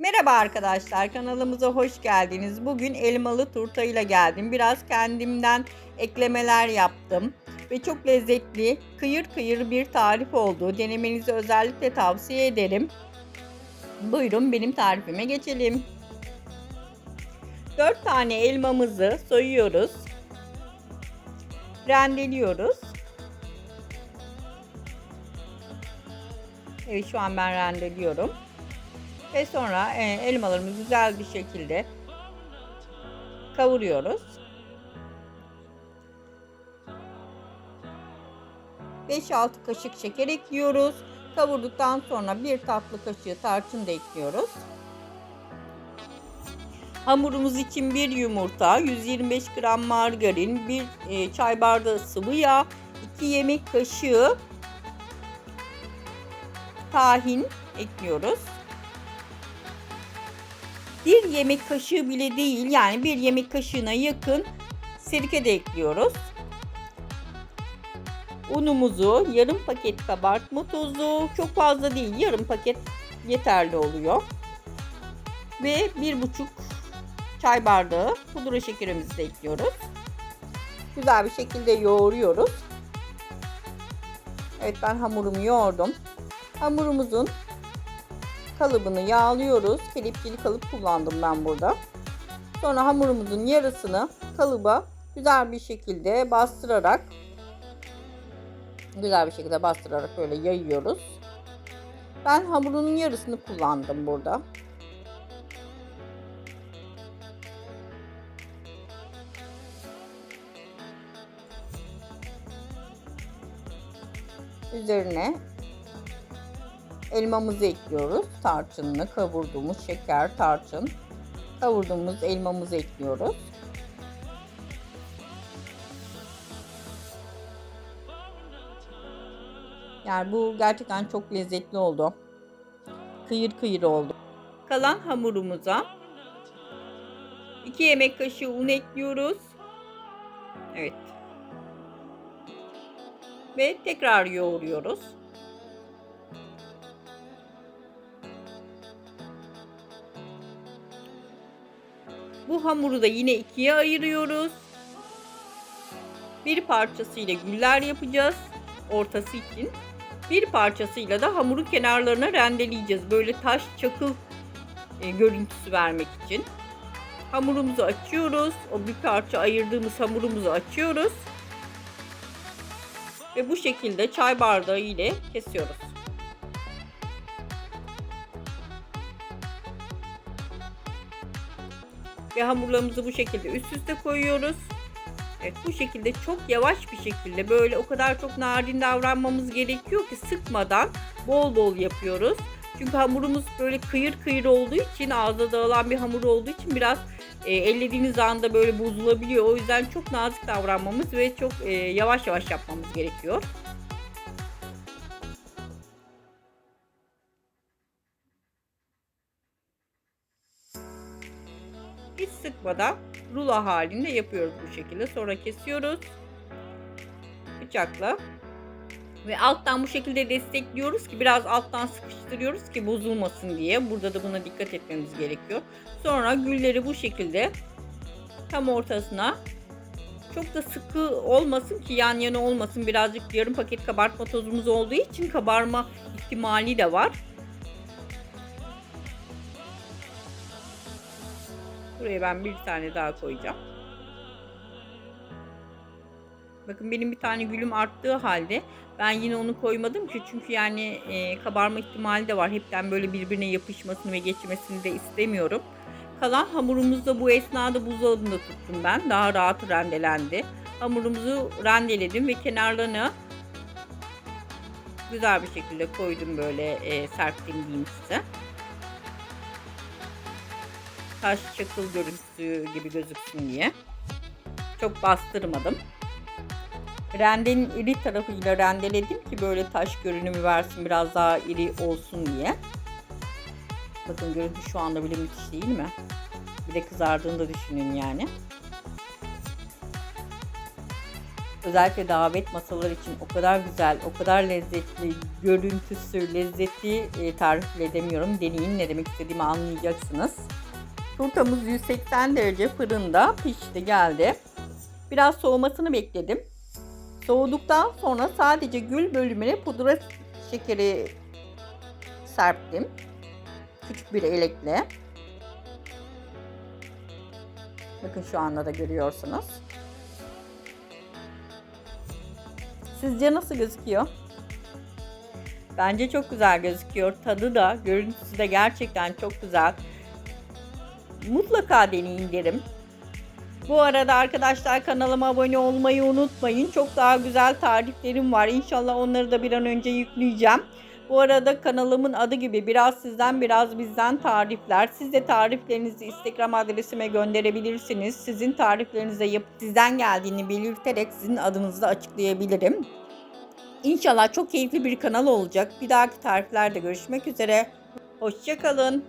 Merhaba arkadaşlar kanalımıza hoş geldiniz. Bugün elmalı turta ile geldim. Biraz kendimden eklemeler yaptım. Ve çok lezzetli, kıyır kıyır bir tarif oldu. Denemenizi özellikle tavsiye ederim. Buyurun benim tarifime geçelim. 4 tane elmamızı soyuyoruz. Rendeliyoruz. Evet şu an ben rendeliyorum. Ve sonra e, elmalarımızı güzel bir şekilde kavuruyoruz. 5-6 kaşık şeker ekliyoruz. Kavurduktan sonra bir tatlı kaşığı tarçın da ekliyoruz. Hamurumuz için bir yumurta, 125 gram margarin, bir e, çay bardağı sıvı yağ, 2 yemek kaşığı tahin ekliyoruz. Bir yemek kaşığı bile değil yani bir yemek kaşığına yakın sirke de ekliyoruz. Unumuzu yarım paket kabartma tozu çok fazla değil yarım paket yeterli oluyor. Ve bir buçuk çay bardağı pudra şekerimizi de ekliyoruz. Güzel bir şekilde yoğuruyoruz. Evet ben hamurumu yoğurdum. Hamurumuzun kalıbını yağlıyoruz. Kelepçeli kalıp kullandım ben burada. Sonra hamurumuzun yarısını kalıba güzel bir şekilde bastırarak güzel bir şekilde bastırarak böyle yayıyoruz. Ben hamurunun yarısını kullandım burada. Üzerine elmamızı ekliyoruz. Tarçınını kavurduğumuz şeker, tarçın. Kavurduğumuz elmamızı ekliyoruz. Yani bu gerçekten çok lezzetli oldu. Kıyır kıyır oldu. Kalan hamurumuza 2 yemek kaşığı un ekliyoruz. Evet. Ve tekrar yoğuruyoruz. Bu hamuru da yine ikiye ayırıyoruz. Bir parçasıyla güller yapacağız. Ortası için. Bir parçasıyla da hamurun kenarlarına rendeleyeceğiz. Böyle taş çakıl e, görüntüsü vermek için. Hamurumuzu açıyoruz. O bir parça ayırdığımız hamurumuzu açıyoruz. Ve bu şekilde çay bardağı ile kesiyoruz. Ve hamurlarımızı bu şekilde üst üste koyuyoruz. Evet bu şekilde çok yavaş bir şekilde böyle o kadar çok narin davranmamız gerekiyor ki sıkmadan bol bol yapıyoruz. Çünkü hamurumuz böyle kıyır kıyır olduğu için ağza dağılan bir hamur olduğu için biraz e, ellediğiniz anda böyle bozulabiliyor. O yüzden çok nazik davranmamız ve çok e, yavaş yavaş yapmamız gerekiyor. Hiç sıkmadan rulo halinde yapıyoruz bu şekilde. Sonra kesiyoruz. Bıçakla. Ve alttan bu şekilde destekliyoruz ki biraz alttan sıkıştırıyoruz ki bozulmasın diye. Burada da buna dikkat etmemiz gerekiyor. Sonra gülleri bu şekilde tam ortasına çok da sıkı olmasın ki yan yana olmasın. Birazcık yarım paket kabartma tozumuz olduğu için kabarma ihtimali de var. Buraya ben bir tane daha koyacağım. Bakın benim bir tane gülüm arttığı halde ben yine onu koymadım ki çünkü yani e, kabarma ihtimali de var. Hepten böyle birbirine yapışmasını ve geçmesini de istemiyorum. Kalan hamurumuzu da bu esnada buzdolabında tuttum ben. Daha rahat rendelendi. Hamurumuzu rendeledim ve kenarlarına güzel bir şekilde koydum böyle e, serptim diyeyim size taş çakıl görüntüsü gibi gözüksün diye. Çok bastırmadım. Rendenin iri tarafıyla rendeledim ki böyle taş görünümü versin biraz daha iri olsun diye. Bakın görüntü şu anda bile müthiş değil mi? Bir de kızardığını da düşünün yani. Özellikle davet masaları için o kadar güzel, o kadar lezzetli, görüntüsü, lezzeti e, tarif edemiyorum. Deneyin ne demek istediğimi anlayacaksınız. Turtamız 180 derece fırında pişti geldi. Biraz soğumasını bekledim. Soğuduktan sonra sadece gül bölümüne pudra şekeri serptim. Küçük bir elekle. Bakın şu anda da görüyorsunuz. Sizce nasıl gözüküyor? Bence çok güzel gözüküyor. Tadı da, görüntüsü de gerçekten çok güzel. Mutlaka deneyin derim. Bu arada arkadaşlar kanalıma abone olmayı unutmayın. Çok daha güzel tariflerim var. İnşallah onları da bir an önce yükleyeceğim. Bu arada kanalımın adı gibi biraz sizden biraz bizden tarifler. Siz de tariflerinizi Instagram adresime gönderebilirsiniz. Sizin tariflerinize yapıp sizden geldiğini belirterek sizin adınızı da açıklayabilirim. İnşallah çok keyifli bir kanal olacak. Bir dahaki tariflerde görüşmek üzere. Hoşçakalın.